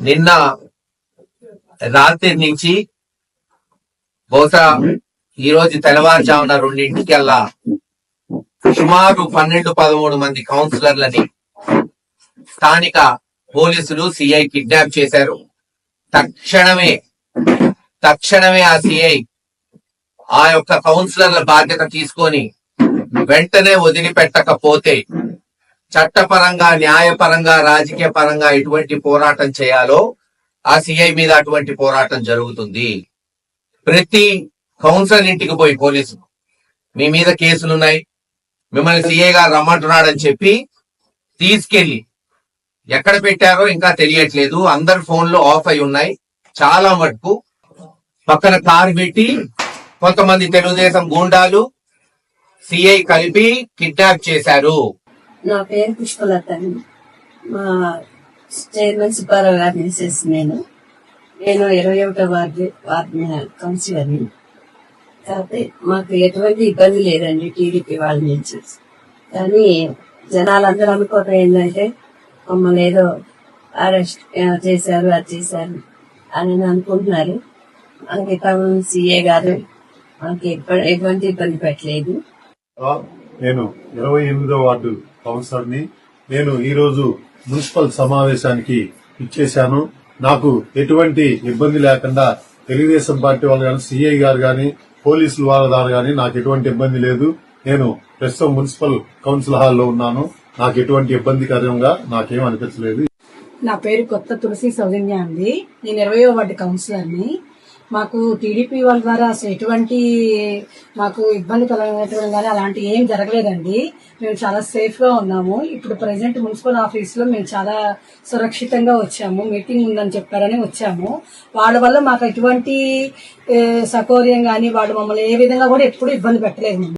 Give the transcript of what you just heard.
నిన్న రాత్రి నుంచి బహుశా ఈ రోజు తెల్లవారుజామున రెండింటికల్లా సుమారు పన్నెండు పదమూడు మంది కౌన్సిలర్లని స్థానిక పోలీసులు సిఐ కిడ్నాప్ చేశారు. తక్షణమే తక్షణమే ఆ సిఐ ఆ యొక్క కౌన్సిలర్ల బాధ్యత తీసుకొని వెంటనే వదిలిపెట్టకపోతే చట్టపరంగా న్యాయపరంగా రాజకీయ పరంగా ఎటువంటి పోరాటం చేయాలో ఆ సిఐ మీద అటువంటి పోరాటం జరుగుతుంది. ప్రతి కౌన్సిలర్ ఇంటికి పోయి పోలీసులు మీ మీద కేసులున్నాయి మిమ్మల్ని సిఐ గారు రమ్మంటున్నాడని చెప్పి తీసుకెళ్ళి ఎక్కడ పెట్టారో ఇంకా తెలియట్లేదు. అందరు ఫోన్లు ఆఫ్ అయి ఉన్నాయి. చాలా మటుకు పక్కన కారు పెట్టి కొంతమంది తెలుగుదేశం గూండాలు సిఐ కలిపి కిడ్నాప్ చేశారు. నా పేరు పుష్పలత మా చైర్మన్ సుబ్బారావు గారి మిసెస్ నేను. నేను ఇరవై ఒకటో వార్డు వార్డు కౌన్సిలర్ని. కాకపోతే మాకు ఎటువంటి ఇబ్బంది లేదండి టీడీపీ వాళ్ళ నుంచి. కానీ జనాలందరూ అనుకోవటం ఏంటంటే మమ్మల్ని ఏదో అరెస్ట్ చేశారు అది చేశారు అని అనుకుంటున్నారు. మనకి టౌన్ సీఏ గారు మనకి ఎటువంటి ఇబ్బంది పెట్టలేదు. నేను ఇరవై ఎనిమిదో వార్డు కౌన్సిలర్ని నేను ఈరోజు మున్సిపల్ సమావేశానికి ఇచ్చేశాను. నాకు ఎటువంటి ఇబ్బంది లేకుండా తెలుగుదేశం పార్టీ వాళ్ళు కానీ సిఐ గారు కానీ పోలీసులు వాళ్ళ ద్వారా కానీ నాకు ఎటువంటి ఇబ్బంది లేదు. నేను ప్రస్తుతం మున్సిపల్ కౌన్సిల్ హాల్లో ఉన్నాను. నాకు ఎటువంటి ఇబ్బందికరంగా నాకేం అనిపించలేదు. నా పేరు కొత్త తులసి సౌజన్య అండి. నేను ఇరవయో వార్డు కౌన్సిలర్ని. మాకు టీడీపీ వాళ్ళ ద్వారా అసలు ఎటువంటి మాకు ఇబ్బంది కలగడం కానీ అలాంటి ఏం జరగలేదండి. మేము చాలా సేఫ్గా ఉన్నాము. ఇప్పుడు ప్రజెంట్ మున్సిపల్ ఆఫీస్లో మేము చాలా సురక్షితంగా వచ్చాము. మీటింగ్ ఉందని చెప్పారని వచ్చాము. వాళ్ళ వల్ల మాకు ఎటువంటి సౌకర్యం కానీ వాళ్ళు మమ్మల్ని ఏ విధంగా కూడా ఎప్పుడు ఇబ్బంది పెట్టలేదు.